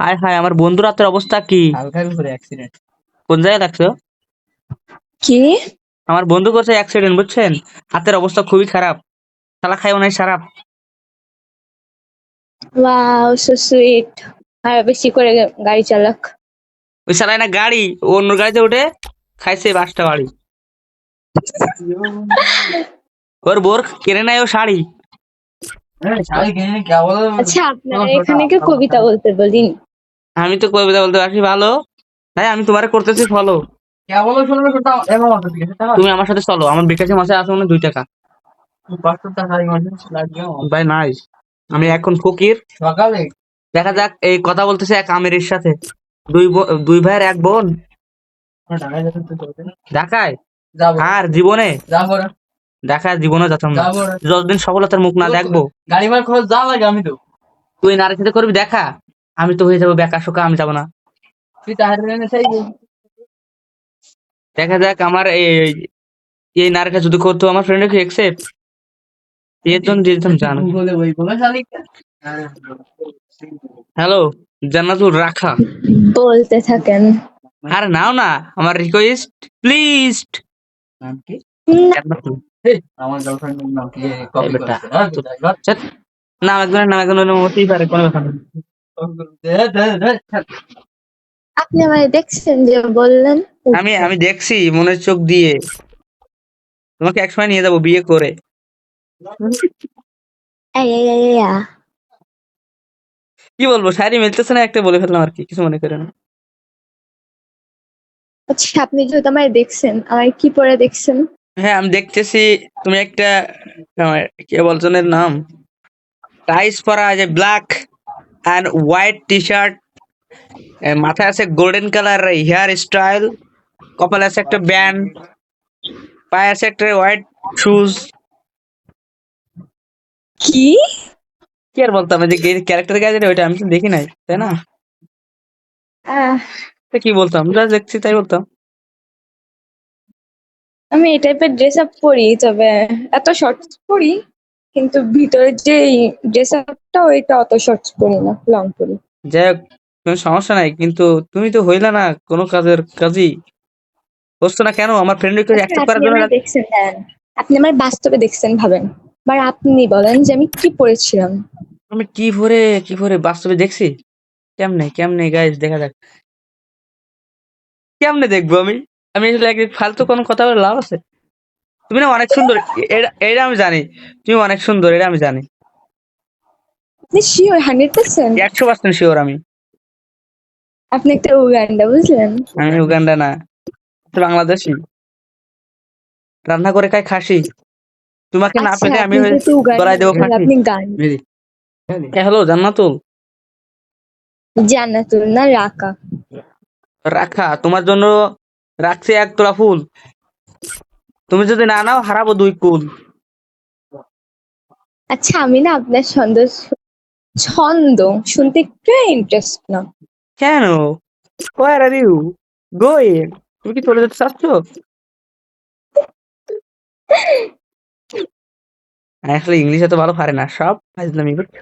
হায় হায় আমার বন্ধুর হাতের অবস্থা কি? হালকার উপরে অ্যাক্সিডেন্ট কোন জায়গায় লাগছো কি? আমার বন্ধু করছে অ্যাক্সিডেন্ট বুঝছেন? হাতের অবস্থা খুবই খারাপ। শালা খাইও নাই খারাপ ওয়াও সো সুইট আর বেশি করে গাড়ি চালাক। ওই শালায় না গাড়ি ও অন্য গাড়িতে উঠে খাইছে বাসটা বাড়ি। ওর বোর কেনে নেয় ও শাড়ি? শাড়ি কিনে কে বলো আচ্ছা আপনারা এখানে কেউ কবিতা বলতে বলিন আমি তো কবিতা বলতে পারছি ভালো? তাই আমি তোমার করতেছি ফলো তুমি আমার সাথে চলো আমার বিকাশে মাসে আছে মানে দুই টাকা। ভাই নাই আমি এখন ফকির। সকালে? দেখা যাক এই কথা বলতেছে এক আমিরের সাথে। দুই দুই ভাইয়ের এক বোন। ঢাকায় আর জীবনে? ঢাকায় জীবনে যেতাম না। যতদিন সফলতার মুখ না দেখব। গাড়ি মার খরচ যা লাগে আমি তো তুই নারীর সাথে করবি দেখা। আমি তো হয়ে যাব বেকা শোকা আমি যাব না। তুই তাহার দেখা যাক আমার এই এই নারীটা যদি করতো আমার ফ্রেন্ড কি একসেপ্ট এর জন্য দিতাম জানো। বলে ওই বলে শালিক। হ্যালো জান্নাতুল রাখা। বলতে থাকেন। আরে নাও না আমার রিকোয়েস্ট প্লিজ নাম কি? জান্নাতুল। আমার গার্লফ্রেন্ডের নাম কি? হ্যাঁ, একজনের নাম একজনের নাম হতেই পারে কোনো ব্যাপার না। আপনি আমায় দেখছেন যে বললেন? আমি আমি দেখছি মনের চোখ দিয়ে। তোমাকে একসময় নিয়ে যাব বিয়ে করে। কি বলব শাড়ি মিলতেছে না একটা বলে ফেললাম আর কি কিছু মনে করেন না। আচ্ছা আপনি যেহেতু আমায় দেখছেন আমায় কি পরে দেখছেন? হ্যাঁ আমি দেখতেছি তুমি একটা আমার কে বলছনের নাম? টাইস পরা আছে ব্ল্যাক হোয়াইট টি শার্ট মাথায় আছে গোল্ডেন কালার হেয়ার স্টাইল কপালে আছে একটা ব্যান্ড পায়ে আছে একটা হোয়াইট শুজ কি? কি আর বলতাম? যে ক্যারেক্টার গাছ ওইটা আমি তো দেখি নাই তাই না? কি বলতাম? যা দেখছি তাই বলতাম। আমি এই টাইপের ড্রেস আপ পরি তবে এত শর্টস পরি। কিন্তু ভিতরে যে ড্রেস আপটা ওইটা অত শর্টস করি না লং পরি যাই হোক কোনো সমস্যা নাই কিন্তু তুমি তো হইলা না কোনো কাজের কাজই। হচ্ছে না কেন? আমার ফ্রেন্ড রিকোয়েস্ট অ্যাকসেপ্ট করার জন্য দেখছেন আপনি আমার বাস্তবে দেখছেন ভাবেন। এবার আপনি বলেন যে আমি কি পড়েছিলাম। আমি কি ভরে কি ভরে বাস্তবে দেখছি? কেমনে কেমনে গাইস দেখা যাক। কেমনে দেখব আমি? আমি আসলে একদিন ফালতু কোনো কথা বলে লাভ আছে? তুমি না অনেক সুন্দর এটা আমি জানি। তুমি অনেক সুন্দর এটা আমি জানি। আপনি শিওর হান্ড্রেড পার্সেন্ট একশো পার্সেন্ট শিওর আমি। আপনি একটা উগান্ডা বুঝলেন? আমি উগান্ডা না। বাংলাদেশি। রান্না করে খাই খাসি। তোমাকে না আচ্ছা, পেলে আমি উগান্ডা দেবো গান। হ্যালো জান্নাতুল? জান্নাতুল না রাকা? রাখা তোমার জন্য রাখছি এক তোলা ফুল। তুমি যদি না নাও হারাবো দুই কুল। আচ্ছা আমি না আপনার ছন্দ ছন্দ শুনতে একটু ইন্টারেস্ট না। কেন? Where are you going? তুমি কি চলে যেতে চাচ্ছ? আসলে ইংলিশে তো ভালো পারে না। সব ফাজলামি করছ।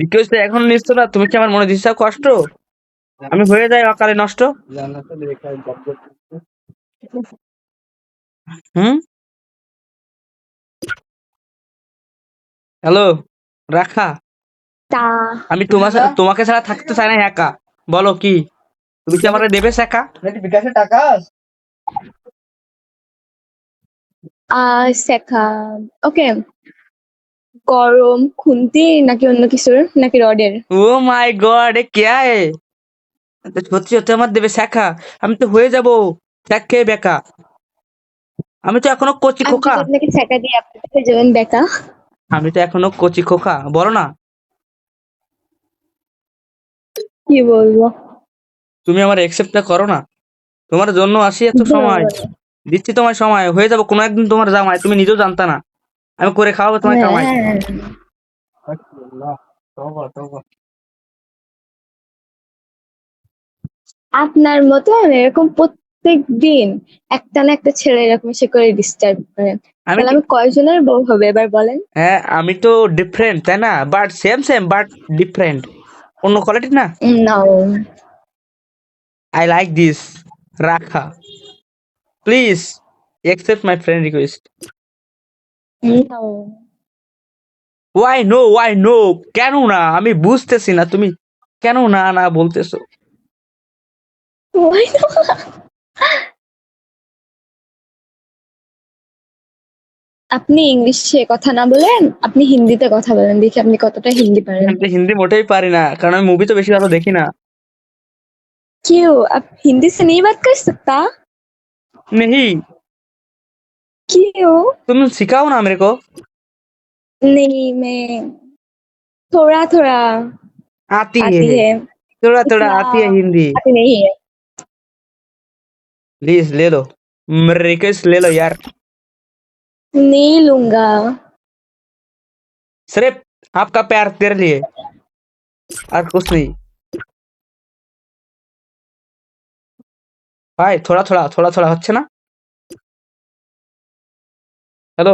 রিকোয়েস্ট এখন নিচ্ছ না। তুমি কি আমার মনে দিচ্ছ কষ্ট? আমি হয়ে যাই অকালে নষ্ট? হুম? হ্যালো রাখা। তা। আমি তোমার সা- তোমাকে ছাড়া থাকতে চাই না একা। বলো কি? তুমি কি আমার দেবে একা? নাকি বিকাশে টাকা? আহ শেখা ওকে। গরম খুন্তি নাকি অন্য কিছুর? নাকি রডের? ও মাই গড এ কে তো সত্যি সত্যি আমার দেবে শেখা আমি তো হয়ে যাব। খেয়ে বেকা। আমি তো এখনও কচি খোকা। আপনাকে শেখা দিয়ে আপনি যাবেন বেকা। আমি তো এখনও কচি খোকা। বলো না। কি বলব? তুমি আমার একসেপ্টটা করো না। তোমার জন্য আসি এত সময়। দিচ্ছি তোমার সময়। হয়ে যাব কোনো একদিন তোমার জামাই। তুমি নিজেও জানতা না। আমি করে খাওয়াবো তোমার হ্যাঁ। তওবা, তওবা। আপনার মতো আমি এরকম প্রত্যেক দিন একটা না একটা ছেলে এরকম সে করে ডিস্টার্ব করে। আমি আমি কয়জনের বউ হবে এবার বলেন? হ্যাঁ আমি তো ডিফারেন্ট তাই না? But same same but different অন্য কোয়ালিটি না? নাও আই লাইক দিস রাখা please accept my friend request now why no why no কেন না? আমি বুঝতেছি না তুমি কেন না না বলতেছো? Why not? আপনি ইংলিশে কথা না বলেন আপনি হিন্দিতে কথা বলেন দেখি আপনি কতটা হিন্দি পারেন আমি তো হিন্দি মোটেই পারি না কারণ আমি মুভি তো বেশি ভালো দেখি না क्यों आप हिंदी से नहीं बात कर सकता नहीं क्यों तुम सिखाओ ना मेरे को नहीं मैं थोड़ा थोड़ा आती, आती है है थोड़ा थोड़ा इतना- आती है हिंदी आती नहीं है प्लीज ले लो मेरा रिक्वेस्ट ले लो यार नहीं लूंगा सिर्फ आपका प्यार तेरे लिए और कुछ नहीं ভাই थोड़ा थोड़ा थोड़ा थोड़ा হচ্ছে না हेलो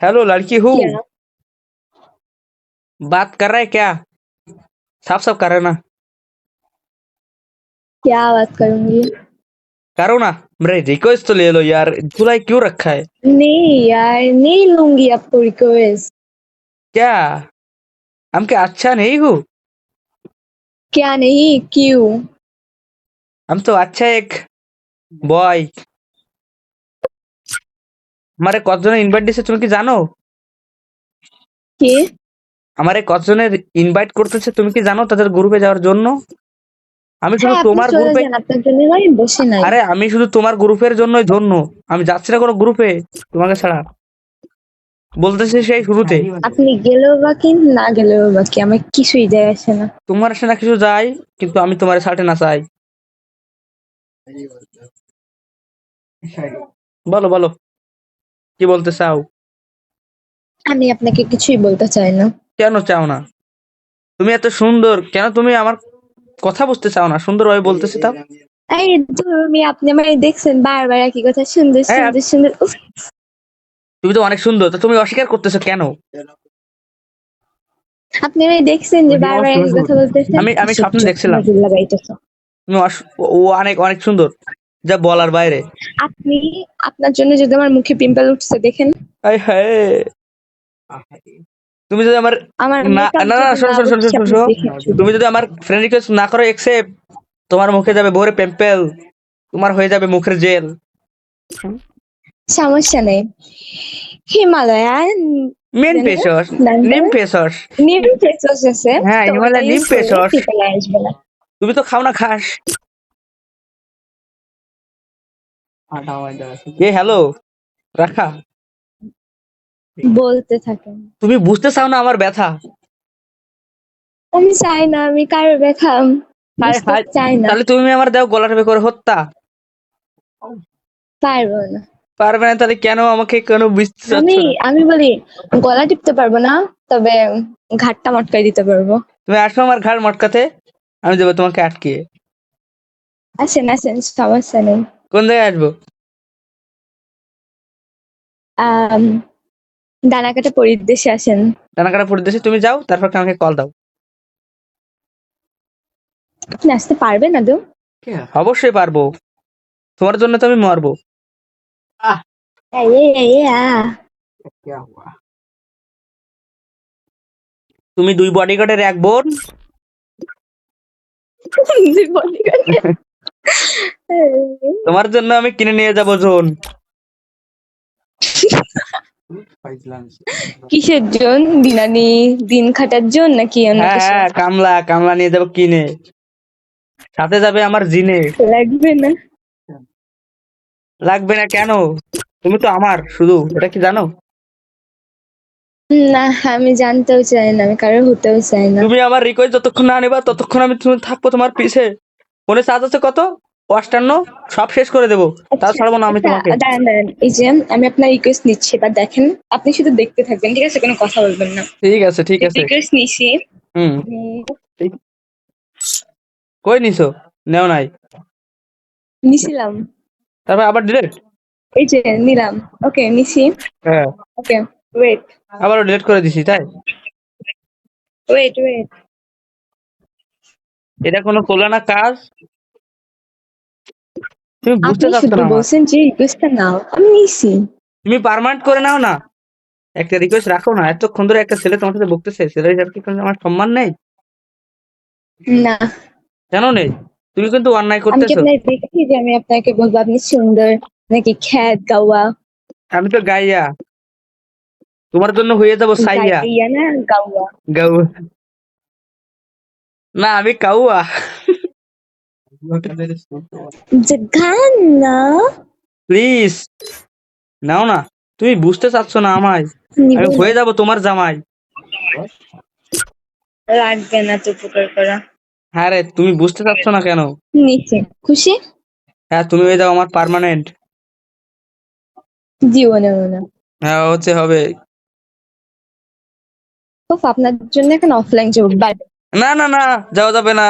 हेलो लड़की हूँ क्या बात कर रहे क्या साफ साफ कर रहे ना क्या बात करूंगी करो ना मेरे रिक्वेस्ट तो ले लो यार जुलाई क्यों रखा है नहीं यार नहीं लूंगी आपको रिक्वेस्ट क्या हम क्या अच्छा नहीं हूँ क्या नहीं क्यों हम तो अच्छा एक বয় আমারে কতজনের ইনভাইট দিছে তুমি কি জানো কি আমারে কতজনের ইনভাইট করতেছে তুমি কি জানো তাদের গ্রুপে যাওয়ার জন্য আমি শুধু হ্যাঁ, তোমার গ্রুপে আপনার জন্য আমি বসে নাই। আরে আমি শুধু তোমার গ্রুপের জন্যই ধন্য। আমি যাচ্ছি না কোনো গ্রুপে তোমাকে ছাড়া। বলতেছি সেই শুরুতে। আপনি গেলেও বা কি না গেলেও বা কি আমার কিছুই যায় আসে না। তোমার সে না কিছু যাই কিন্তু আমি তোমার সাথে না চাই। বলো বলো। কি বলতে চাও? আমি আপনাকে কিছুই বলতে চাই না। কেন চাও না? তুমি এত সুন্দর কেন তুমি আমার কথা বুঝতে চাও না সুন্দরভাবে বলতেছি তাও। এই তুমি আপনি আমার দেখছেন বারবার একই কথা সুন্দর হ্যাঁ, সুন্দর সুন্দর তুমি তো অনেক সুন্দর তা তুমি অস্বীকার করতেছো কেন? আপনি আমায় দেখছেন যে বারবার একই কথা বলতেছেন। আমি- আমি স্বপ্নে দেখছিলাম। তুমি ও অনেক অনেক সুন্দর যা বলার বাইরে। আপনি আপনার জন্য যদি আমার মুখে পিম্পল উঠছে দেখেন। আয় হায়। তুমি যদি আমার না না না শোনো শোনো শোনো শোনো শোনো তুমি যদি আমার ফ্রেন্ড রিকোয়েস্ট না করো একসেপ্ট তোমার মুখে যাবে ভরে পেম্পেল তোমার হয়ে যাবে মুখের জেল সমস্যা নেই। Himalayan main. ফেসস নিম? ফেসস নিম ফেসওয়াশ আছে হ্যাঁ, তো হিমালয়ান নিম না। তুমি তো খাও না খাস। এ হ্যালো রাখা। বলতে থাকেন। তুমি বুঝতে চাও না আমার ব্যথা? আমি চাই না আমি কারও হায়। চাই না। তাহলে তুমি আমার দাও গলার বে করে হত্যা? পারব না। পারবে না তাহলে কেন আমাকে কেন বুঝতে আমি আমি বলি গলা টিপতে পারব না তবে ঘাটটা মটকাই দিতে পারব। তুমি আসো আমার ঘাড় মটকাতে আমি দেবো তোমাকে আটকে আসেন আসেন সমস্যা নেই। কোন জায়গায় আসব? ডানাকাটা পরিদেশে আসেন। ডানাকাটা পরিদেশে তুমি যাও তারপর আমাকে কল দাও। আপনি আসতে পারবেন আদৌ? অবশ্যই পারব। তোমার জন্য তো আমি মরবো। তুমি দুই বডিগার্ডের এক বোন। তোমার জন্য আমি কিনে নিয়ে যাব জোন। কিসের জন দিনানি দিন খাটার জন নাকি অন্য হ্যাঁ কিছু? হ্যাঁ কামলা কামলা নিয়ে যাব কিনে। সাথে যাবে আমার জিনে। লাগবে না। লাগবে না কেন? তুমি তো আমার শুধু এটা কি জানো? না আমি জানতেও চাই না আমি কারও হতেও চাই না। তুমি আমার রিকোয়েস্ট যতক্ষণ না নেবা ততক্ষণ আমি তুমি থাকব তোমার পিছে। ফোনে চার্জ আছে কত? অষ্টান্ন সব শেষ করে দেবো। তাও ছাড়বো না আমি আচ্ছা, তোমাকে। দাঁড়ান দাঁড়ান এই যে আমি আপনার রিকোয়েস্ট নিচ্ছি এবার দেখেন আপনি শুধু দেখতে থাকবেন ঠিক আছে? কোনো কথা বলবেন না। ঠিক আছে ঠিক আছে। রিকোয়েস্ট নিচ্ছি হুম। কই নিছো? নেও নাই। নিছিলাম। তারপর আবার ডিলেট এই যে নিলাম। ওকে নিছি। হ্যাঁ। ওকে ওয়েট আবার ডিলিট করে দিছি তাই? ওয়েট ওয়েট এটা কোনো করলে না কাজ? তুমি বুঝতে চাচ্ছ না বলছেন যে রিকোয়েস্টটা নাও। আমি নিছি। তুমি পার্মানেন্ট করে নাও না। একটা রিকোয়েস্ট রাখো না। এতক্ষণ ধরে একটা ছেলে তোমার সাথে বকতেছে। ছেলে হিসাবে কি আমার সম্মান নেই? না। কেন নেই? তুমি কিন্তু অন্যায় আমি কি করতেছো। দেখি যে আমি আপনাকে বলব আপনি সুন্দর নাকি খ্যাত গাওয়া? আমি তো গাইয়া। তোমার জন্য হয়ে যাব সাইয়া। গাইয়া না গাওয়া? গাউ না আমি কাউয়া। না প্লিজ নাও না। তুমি বুঝতে চাচ্ছ না আমায়। আমি হয়ে যাব তোমার জামাই। লাগবে না তো উপকার করা। হ্যাঁ রে তুমি বুঝতে চাচ্ছ না কেন? নিচে খুশি? হ্যাঁ তুমি হয়ে যাও আমার পার্মানেন্ট জীবনে না। হ্যাঁ হচ্ছে হবে। আপনার জন্য এখন অফলাইন যাব বাই না না না যাওয়া যাবে না।